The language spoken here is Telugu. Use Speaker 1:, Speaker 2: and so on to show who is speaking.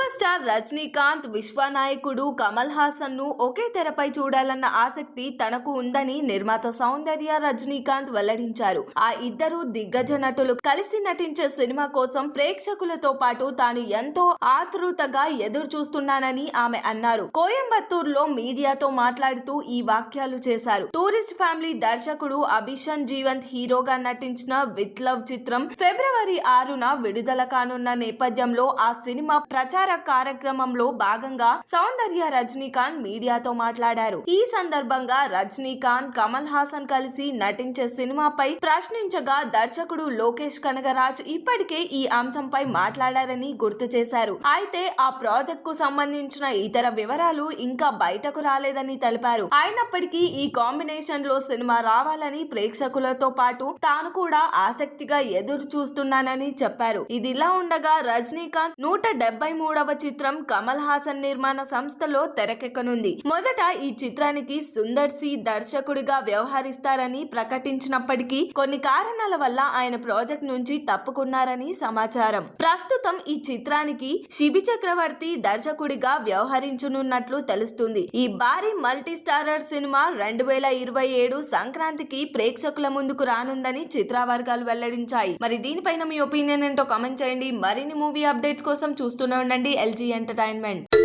Speaker 1: సూపర్ స్టార్ రజనీకాంత్ విశ్వనాయకుడు కమల్ హాసన్ను ఒకే తెరపై చూడాలన్న ఆసక్తి తనకు ఉందని నిర్మాత సౌందర్య రజనీకాంత్ వెల్లడించారు. ఆ ఇద్దరు దిగ్గజ నటులు. కలిసి నటించే సినిమా కోసం ప్రేక్షకులతో పాటు తాను ఎంతో ఆతృతగా ఎదురు చూస్తున్నానని ఆమె అన్నారు. కోయంబత్తూరులో మీడియాతో మాట్లాడుతూ ఈ వాక్యాలు చేశారు. టూరిస్ట్ ఫ్యామిలీ దర్శకుడు అభిషన్ జీవంత్ హీరోగా నటించిన విత్ లవ్ చిత్రం ఫిబ్రవరి ఆరున విడుదల కానున్న నేపథ్యంలో ఆ సినిమా ప్రచార కార్యక్రమంలో భాగంగా సౌందర్య రజనీకాంత్ మీడియాతో మాట్లాడారు. ఈ సందర్భంగా రజనీకాంత్ కమల్ హాసన్ కలిసి నటించే సినిమాపై ప్రశ్నించగా దర్శకుడు లోకేష్ కనగరాజ్ ఇప్పటికే ఈ అంశంపై మాట్లాడారని గుర్తు చేశారు. అయితే ఆ ప్రాజెక్ట్కు సంబంధించిన ఇతర వివరాలు ఇంకా బయటకు రాలేదని తెలిపారు. అయినప్పటికీ ఈ కాంబినేషన్లో సినిమా రావాలని ప్రేక్షకులతో పాటు తాను కూడా ఆసక్తిగా ఎదురు చూస్తున్నానని చెప్పారు. ఇదిలా ఉండగా రజనీకాంత్ నూట డెబ్బై మూడవ చిత్రం కమల్ హాసన్ నిర్మాణ సంస్థలో తెరకెక్కనుంది. మొదట ఈ చిత్రానికి సుందర్ సి దర్శకుడిగా వ్యవహరిస్తారని ప్రకటించినప్పటికీ కొన్ని కారణాల వల్ల ఆయన ప్రాజెక్ట్ నుంచి తప్పుకున్నారని సమాచారం. ప్రస్తుతం ఈ చిత్రానికి శిబి చక్రవర్తి దర్శకుడిగా వ్యవహరించనున్నట్లు తెలుస్తుంది. ఈ భారీ మల్టీ స్టారర్ సినిమా రెండు వేల ఇరవై ఏడు సంక్రాంతికి ప్రేక్షకుల ముందుకు రానుందని చిత్ర వర్గాలు వెల్లడించాయి. మరి దీనిపైన మీ ఒపీనియన్ ఏంటో కామెంట్ చేయండి. మరిన్ని మూవీ అప్డేట్స్ కోసం చూస్తూనే ఉండండి. LG entertainment.